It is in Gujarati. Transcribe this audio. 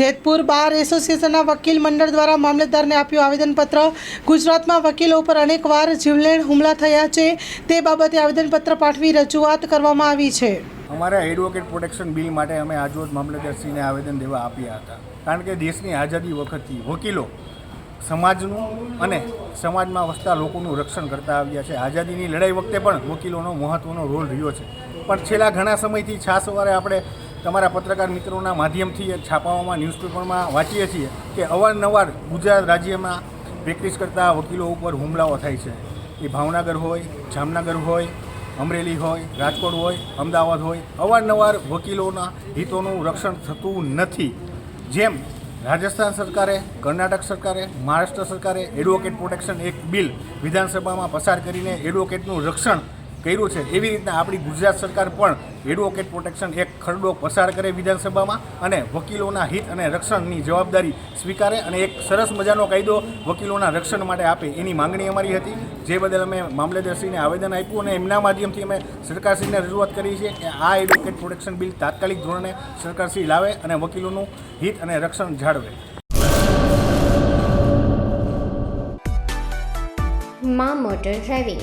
જેતપુર બાર એસોસિએશનના વકીલ મંડળ દ્વારા મામલતદારને આપ્યું આવેદનપત્ર. ગુજરાતમાં વકીલો ઉપર અનેકવાર જીવલેણ હુમલા થયા છે. તે બાબતે આવેદનપત્ર પાઠવી રજૂઆત કરવામાં આવી છે. અમારા એડવોકેટ પ્રોટેક્શન બિલ માટે અમે આજરોજ મામલતદારશ્રીને આવેદન દેવા આપ્યા હતા. કારણ કે દેશની આઝાદી વખતથી વકીલો સમાજનું અને સમાજમાં વસતા લોકોનું રક્ષણ કરતા આવ્યા છે. આઝાદીની લડાઈ વખતે પણ વકીલોનો મહત્ત્વનો રોલ રહ્યો છે. પણ છેલ્લા ઘણા સમયથી છા સવારે આપણે તમારા પત્રકાર મિત્રોના માધ્યમથી છાપાઓમાં, ન્યૂઝપેપરમાં વાંચીએ છીએ કે અવારનવાર ગુજરાત રાજ્યમાં પ્રેક્ટિસ કરતા વકીલો ઉપર હુમલાઓ થાય છે. એ ભાવનગર હોય, જામનગર હોય, અમરેલી હોય, રાજકોટ હોય, અમદાવાદ હોય, અવારનવાર વકીલોના હિતોનું રક્ષણ થતું નથી. જેમ રાજસ્થાન સરકારે, કર્ણાટક સરકારે, મહારાષ્ટ્ર સરકારે એડવોકેટ પ્રોટેક્શન એક બિલ વિધાનસભામાં પસાર કરીને એડવોકેટનું રક્ષણ કર્યું છે એવી રીતના આપણી ગુજરાત સરકાર પણ એડવોકેટ પ્રોટેક્શન એક ખરડો પસાર કરે વિધાનસભામાં અને વકીલોના હિત અને રક્ષણની જવાબદારી સ્વીકારે અને એક સરસ મજાનો કાયદો વકીલોના રક્ષણ માટે આપે એની માંગણી અમારી હતી. જે બદલ અમે મામલતદારશ્રીને આવેદન આપ્યું અને એમના માધ્યમથી અમે સરકારશ્રીને રજૂઆત કરી છે કે આ એડવોકેટ પ્રોટેક્શન બિલ તાત્કાલિક ધોરણે સરકારશ્રી લાવે અને વકીલોનું હિત અને રક્ષણ જાળવે. માં motor driving